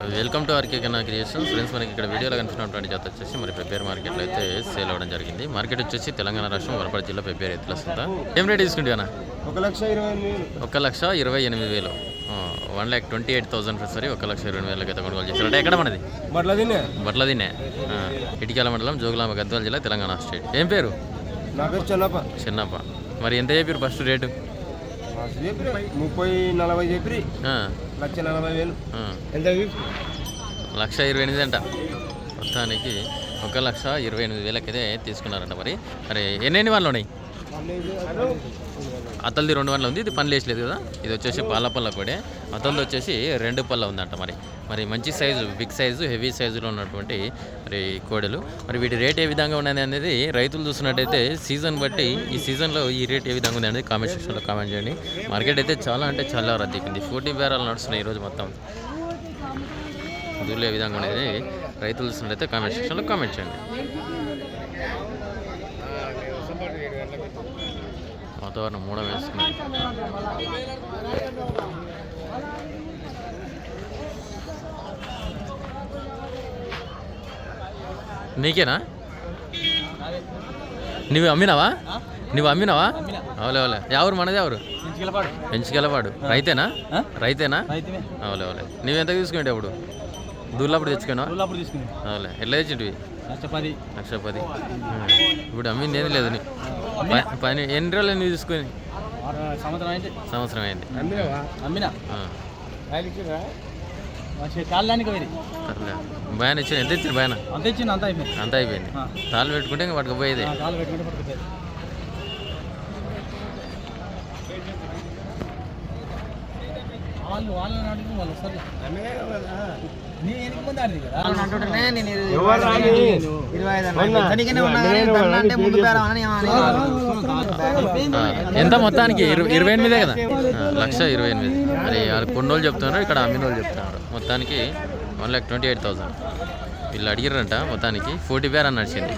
Welcome to RK Kanna creation friends మనకి ఇక్కడ వీడియోలో కనిపిస్తున్నటువంటి జాత వచ్చేసి మరి పెప్పేరు మార్కెట్లో అయితే సేల్ అవ్వడం జరిగింది. మార్కెట్ వచ్చేసి తెలంగాణ రాష్ట్రం వరపడి జిల్లా పెప్పేరు ఎత్తుల వస్తుందా ఏం రేట్ తీసుకుంటానా ఒక లక్ష ఇరవై ఎనిమిది వేలు. ఒక లక్ష ఇరవై ఎనిమిది వేలు. One lakh twenty eight thousand సరి ఒక లక్ష ఇరవై వేలకి అయితే కొనుగోలు చేశారు. అంటే ఎక్కడ మనది? బట్ల తినే బట్ల దిన్నే. ఇటికాల మండలం జోగులాంబ గద్వాల జిల్లా తెలంగాణ స్టేట్. ఏం పేరు? నా పేరు చెన్నప్ప. చిన్నప్ప. మరి ఎంత చెప్పారు ఫస్ట్ రేటు? ముప్పై నలభై చెప్పిరి. ఆ, లక్ష నలభై వేలు. ఎంత లక్ష ఇరవై ఎనిమిది అంట. మొత్తానికి ఒక లక్ష ఇరవై ఎనిమిది వేలకైతే తీసుకున్నారంట మరి. మరి ఎన్నెన్ని వాళ్ళు ఉన్నాయి అతలది రెండు వందలు ఉంది ఇది పని లేచలేదు కదా. ఇది వచ్చేసి పాల పళ్ళ కూడా అతలది వచ్చేసి రెండు పళ్ళ ఉందంట మరి. మరి మంచి సైజు బిగ్ సైజు హెవీ సైజులో ఉన్నటువంటి మరి కోడలు. మరి వీటి రేట్ ఏ విధంగా ఉన్నది అనేది రైతులు చూసినట్టయితే సీజన్ బట్టి ఈ సీజన్లో ఈ రేట్ ఏ విధంగా ఉంది అనేది కామెంట్ సెక్షన్లో కామెంట్ చేయండి. మార్కెట్ అయితే చాలా అంటే చాలా రద్దీకింది. ఫోర్టీ బేరాలు నడుస్తున్నాయి ఈరోజు మొత్తం. దూళ్ళు ఏ విధంగా ఉండేది రైతులు చూసినట్టయితే కామెంట్ సెక్షన్లో కామెంట్ చేయండి. వాతావరణం మూడం వేసుకుని నీకేనా? నువ్వు అమ్మినావా? నువ్వు అమ్మినావా? అవలే అవలే. ఎవరు మనది ఎవరు పెంచుకెళ్ళపాడు. రైతేనా? రైతేనా? అవలే అవలే. నువ్వెంత తీసుకుంటే అప్పుడు దూర్లప్పుడు తెచ్చుకున్నావా? అవులే. ఎట్లా తెచ్చింటివి? లక్ష పది లక్ష పది ఇప్పుడు అమ్మింది ఏది లేదు నీ పని ఎన్ని రోజులు నువ్వు తీసుకొని సంవత్సరం అయితే సంవత్సరం అయింది. అమ్మిన భయాన్ ఇచ్చిన ఎంత ఇచ్చిన భయాన అంత అయిపోయింది. అంత అయిపోయింది. తాళ్ళు పెట్టుకుంటే ఇంకా వాటికి వాళ్ళు వాళ్ళని అడిగి వాళ్ళు వస్తారు ఎనికి ముందు ఆడింది కదా? నేను? ఇరవై ఐదు అంటే ముందు ఎంత మొత్తానికి? ఇరవై ఇరవై ఎనిమిదే కదా? లక్ష ఇరవై ఎనిమిది. మరి వాళ్ళు కొన్ని రోజులు చెప్తున్నారు ఇక్కడ అమ్మిన వాళ్ళు చెప్తున్నారు. మొత్తానికి one lakh twenty eight thousand. వీళ్ళు అడిగారంట మొత్తానికి ఫోర్టీ పేర్ అని నడిచింది.